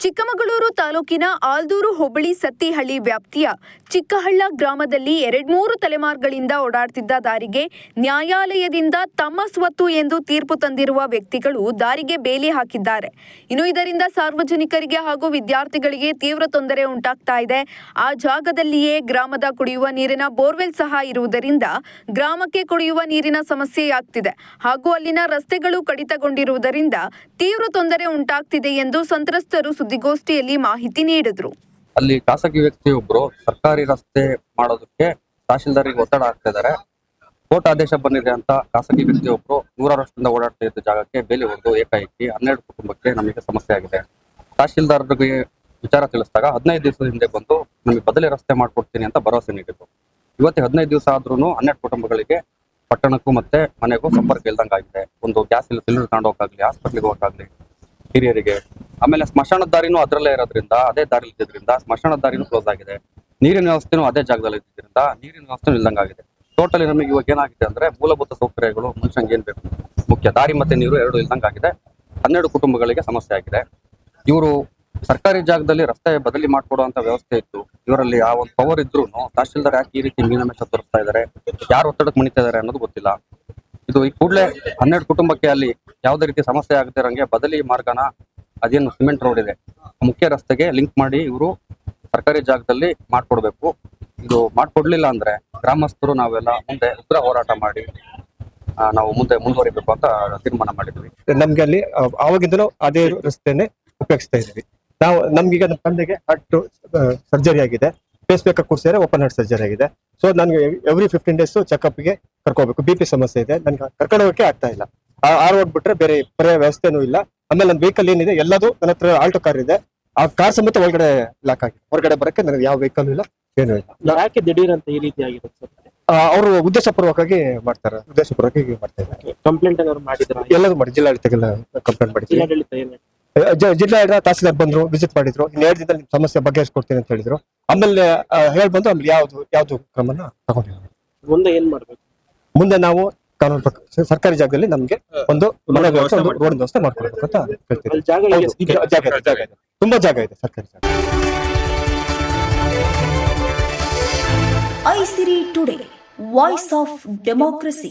ಚಿಕ್ಕಮಗಳೂರು ತಾಲೂಕಿನ ಆಲ್ದೂರು ಹೋಬಳಿ ಸತ್ತಿಹಳ್ಳಿ ವ್ಯಾಪ್ತಿಯ ಚಿಕ್ಕಹಳ್ಳ ಗ್ರಾಮದಲ್ಲಿ ಎರಡ್ಮೂರು ತಲೆಮಾರುಗಳಿಂದ ಓಡಾಡ್ತಿದ್ದ ದಾರಿಗೆ ನ್ಯಾಯಾಲಯದಿಂದ ತಮ್ಮ ಸ್ವತ್ತು ಎಂದು ತೀರ್ಪು ತಂದಿರುವ ವ್ಯಕ್ತಿಗಳು ದಾರಿಗೆ ಬೇಲಿ ಹಾಕಿದ್ದಾರೆ. ಇನ್ನು ಇದರಿಂದ ಸಾರ್ವಜನಿಕರಿಗೆ ಹಾಗೂ ವಿದ್ಯಾರ್ಥಿಗಳಿಗೆ ತೀವ್ರ ತೊಂದರೆ ಉಂಟಾಗ್ತಾ ಇದೆ. ಆ ಜಾಗದಲ್ಲಿಯೇ ಗ್ರಾಮದ ಕುಡಿಯುವ ನೀರಿನ ಬೋರ್ವೆಲ್ ಸಹ ಇರುವುದರಿಂದ ಗ್ರಾಮಕ್ಕೆ ಕುಡಿಯುವ ನೀರಿನ ಸಮಸ್ಯೆಯಾಗ್ತಿದೆ ಹಾಗೂ ಅಲ್ಲಿನ ರಸ್ತೆಗಳು ಕಡಿತಗೊಂಡಿರುವುದರಿಂದ ತೀವ್ರ ತೊಂದರೆ ಉಂಟಾಗ್ತಿದೆ ಎಂದು ಸಂತ್ರಸ್ತರು ಸುದ್ದಿಗೋಷ್ಠಿಯಲ್ಲಿ ಮಾಹಿತಿ ನೀಡಿದ್ರು. ಅಲ್ಲಿ ಖಾಸಗಿ ವ್ಯಕ್ತಿಯೊಬ್ರು ಸರ್ಕಾರಿ ರಸ್ತೆ ಮಾಡೋದಕ್ಕೆ ತಹಶೀಲ್ದಾರಿಗೆ ಒತ್ತಡ ಹಾಕ್ತಾ ಇದ್ದಾರೆ ಕೋರ್ಟ್ ಆದೇಶ ಬಂದಿದೆ ಅಂತ ಖಾಸಗಿ ವ್ಯಕ್ತಿಯೊಬ್ರು ವರ್ಷದಿಂದ ಓಡಾಡ್ತಾ ಇದ್ದ ಜಾಗಕ್ಕೆ ಬೇಲಿ ಹೊಡೆದು ಏಕಾಏಕಿ ಹನ್ನೆರಡು ಕುಟುಂಬಕ್ಕೆ ನಮಗೆ ಸಮಸ್ಯೆ ಆಗಿದೆ. ತಹಶೀಲ್ದಾರ್ಗೆ ವಿಚಾರ ತಿಳಿಸಿದಾಗ ಹದಿನೈದು ದಿವಸದ ಹಿಂದೆ ಬಂದು ನಮಗೆ ಬದಲಿ ರಸ್ತೆ ಮಾಡ್ಕೊಡ್ತೀನಿ ಅಂತ ಭರವಸೆ ನೀಡಿದ್ರು. ಇವತ್ತು ಹದಿನೈದು ದಿವಸ ಆದ್ರೂ ಹನ್ನೆರಡು ಕುಟುಂಬಗಳಿಗೆ ಪಟ್ಟಣಕ್ಕೂ ಮತ್ತೆ ಮನೆಗೂ ಸಂಪರ್ಕ ಇಲ್ದಂಗಾಗಿದೆ. ಒಂದು ಗ್ಯಾಸ್ ಇಲ್ಲಿ, ಸಿಲಿಂಡರ್ ತಗೊಂಡು ಆಸ್ಪತ್ರೆಗೆ ಹಾಸ್ಪಿಟ್ಲಿಗೆ ಹೋಗಕ್ಕಾಗ್ಲಿ ಹಿರಿಯರಿಗೆ ಆಮೇಲೆ ಸ್ಮಶಾನ ದಾರಿನೂ ಅದರಲ್ಲೇ ಇರೋದ್ರಿಂದ, ಅದೇ ದಾರಿ ಇದ್ದಿದ್ರಿಂದ ಸ್ಮಶಾನ ದಾರಿನೂ ಕ್ಲೋಸ್ ಆಗಿದೆ. ನೀರಿನ ವ್ಯವಸ್ಥೆನೂ ಅದೇ ಜಾಗದಲ್ಲಿ ಇದ್ದಿದ್ರಿಂದ ನೀರಿನ ವ್ಯವಸ್ಥೆ ಇಲ್ದಂಗಾಗಿದೆ ಟೋಟಲಿ ನಮಗೆ ಇವಾಗ ಏನಾಗಿದೆ ಅಂದ್ರೆ ಮೂಲಭೂತ ಸೌಕರ್ಯಗಳು ಮನುಷ್ಯಂಗೆ ಏನ್ ಬೇಕು? ಮುಖ್ಯ. ದಾರಿ ಮತ್ತೆ ನೀರು ಎರಡು ಇಲ್ದಂಗಾಗಿದೆ ಹನ್ನೆರಡು ಕುಟುಂಬಗಳಿಗೆ ಸಮಸ್ಯೆ ಆಗಿದೆ. ಇವರು ಸರ್ಕಾರಿ ಜಾಗದಲ್ಲಿ ರಸ್ತೆ ಬದಲಿ ಮಾಡ್ಕೊಡುವಂತ ವ್ಯವಸ್ಥೆ ಇತ್ತು. ಇವರಲ್ಲಿ ಆ ಒಂದು ಪವರ್ ಇದ್ರು ತಹಶೀಲ್ದಾರ್ ಯಾಕೆ ಈ ರೀತಿ ಮೀನಮೇಷ ತೋರಿಸ್ತಾ ಇದ್ದಾರೆ ಯಾರು ಒತ್ತಡಕ್ಕೆ ಮಣಿತಾ ಇದಾರೆ ಅನ್ನೋದು ಗೊತ್ತಿಲ್ಲ. ಇದು ಈ ಕೂಡಲೇ ಹನ್ನೆರಡು ಕುಟುಂಬಕ್ಕೆ ಅಲ್ಲಿ ಯಾವುದೇ ರೀತಿ ಸಮಸ್ಯೆ ಆಗದಿರಂಗೆ ಬದಲಿ ಮಾರ್ಗನ ಅದೇನು ಸಿಮೆಂಟ್ ರೋಡ್ ಇದೆ. ಮುಖ್ಯ ರಸ್ತೆಗೆ ಲಿಂಕ್ ಮಾಡಿ ಇವರು ಸರ್ಕಾರಿ ಜಾಗದಲ್ಲಿ ಮಾಡ್ಕೊಡ್ಬೇಕು. ಇದು ಮಾಡ್ಕೊಡ್ಲಿಲ್ಲ ಅಂದ್ರೆ ಗ್ರಾಮಸ್ಥರು ನಾವೆಲ್ಲ ಮುಂದೆ ಉಗ್ರ ಹೋರಾಟ ಮಾಡಿ ನಾವು ಮುಂದೆ ಮುಂದುವರಿಬೇಕು ಅಂತ ತೀರ್ಮಾನ ಮಾಡಿದ್ವಿ. ನಮ್ಗೆ ಅಲ್ಲಿ ಆವಾಗಿಂದಲೂ ಅದೇ ರಸ್ತೆನೆ ಉಪಯೋಗಿಸ್ತಾ ಇದ್ವಿ ನಾವು ನಮ್ಗೀಗ ನಮ್ಮ ತಂದೆಗೆ ಹಾರ್ಟ್ ಸರ್ಜರಿ ಆಗಿದೆ. ಫೇಸ್ ಬೇಕರ್ ಕೂರ್ಸಿದ್ರೆ ಓಪನ್ ಹಾರ್ಟ್ ಸರ್ಜರಿ ಆಗಿದೆ. ಸೊ ನನ್ಗೆ ಎವ್ರಿ ಫಿಫ್ಟೀನ್ ಡೇಸ್ ಚೆಕ್ಅಪ್ಗೆ ಕರ್ಕೋಬೇಕು. ಬಿ ಪಿ ಸಮಸ್ಯೆ ಇದೆ. ನನ್ಗೆ ಕರ್ಕೊಂಡು ಆಗ್ತಾ ಇಲ್ಲ. ಆ ಓಡ್ ರೋಡ್ ಬಿಟ್ರೆ ಬೇರೆ ಬೇರೆ ವ್ಯವಸ್ಥೆನೂ ಇಲ್ಲ. ಆಮೇಲೆ ನನ್ನ ವೆಹಿಕಲ್ ಏನಿದೆ ಎಲ್ಲದೂ ನನ್ನ ಹತ್ರ ಆಲ್ಟೋ ಕಾರ್ ಇದೆ. ಆ ಕಾರ್ ಸಮೇತ ಒಳಗಡೆ ಲಾಕ್ ಆಗಿದೆ ಹೊರಗಡೆ ಬರಕ್ಕೆ ನನಗೆ ಯಾವ ವೆಹಿಕಲ್ ಇಲ್ಲ ಏನೂ ಇಲ್ಲ. ಯಾಕೆ ದಿಢೀರ್ ಅಂತ ಈ ರೀತಿ ಆಗಿದೆ ಸರ್ ಅವರು ಉದ್ದೇಶಪೂರ್ವಕವಾಗಿ ಮಾಡ್ತಾರೆ. ಉದ್ದೇಶಪೂರ್ವಕವಾಗಿ ಮಾಡ್ತಾ ಇದ್ದಾರೆ. ಕಂಪ್ಲೇಂಟ್ ಏನಾದ್ರು ಮಾಡಿದ್ರು? ಎಲ್ಲದೂ ಮಾಡಿ ಜಿಲ್ಲಾಡಳಿತಕ್ಕೆಲ್ಲ ಕಂಪ್ಲೇಂಟ್ ಮಾಡಿ ಜಿಲ್ಲಾಡಳಿತ ಏನು ಜಿಲ್ಲಾಡಳಿತ ತಹಸೀಲ್ದಾರ್ ಬಂದ್ರು ವಿಸಿಟ್ ಮಾಡಿದ್ರು. ಇನ್ನು ಎರಡು ದಿನದಲ್ಲಿ ನಿಮ್ ಸಮಸ್ಯೆ ಬಗೆಹರಿಸ್ಕೊಡ್ತೀನಿ ಅಂತ ಹೇಳಿದ್ರು. ಆಮೇಲೆ ಹೇಳ್ಬಂದು ಹೇಳ್ ಬಂದು ಆಮೇಲೆ ಯಾವ್ದು ಯಾವ್ದು ಕ್ರಮನ ತಗೊಂಡಿದ್ದಾರೆ ಮುಂದೆ ಏನ್ ಮಾಡ್ಬೇಕು? ಮುಂದೆ ನಾವು ಕಾನೂನು ಪ್ರಕಾರ ಸರ್ಕಾರಿ ಜಾಗದಲ್ಲಿ ನಮ್ಗೆ ಒಂದು ಮನೆ ವ್ಯವಸ್ಥೆ ಒಂದು ರೋಡ್ ವ್ಯವಸ್ಥೆ ಮಾಡ್ಕೊಡ್ಬೇಕು ಅಂತ ಹೇಳ್ತೀವಿ ಜಾಗ ಇದೆ, ಜಾಗ ಇದೆ. ತುಂಬಾ ಜಾಗ ಇದೆ ಸರ್ಕಾರಿ ಜಾಗ. Aisiri today voice of democracy.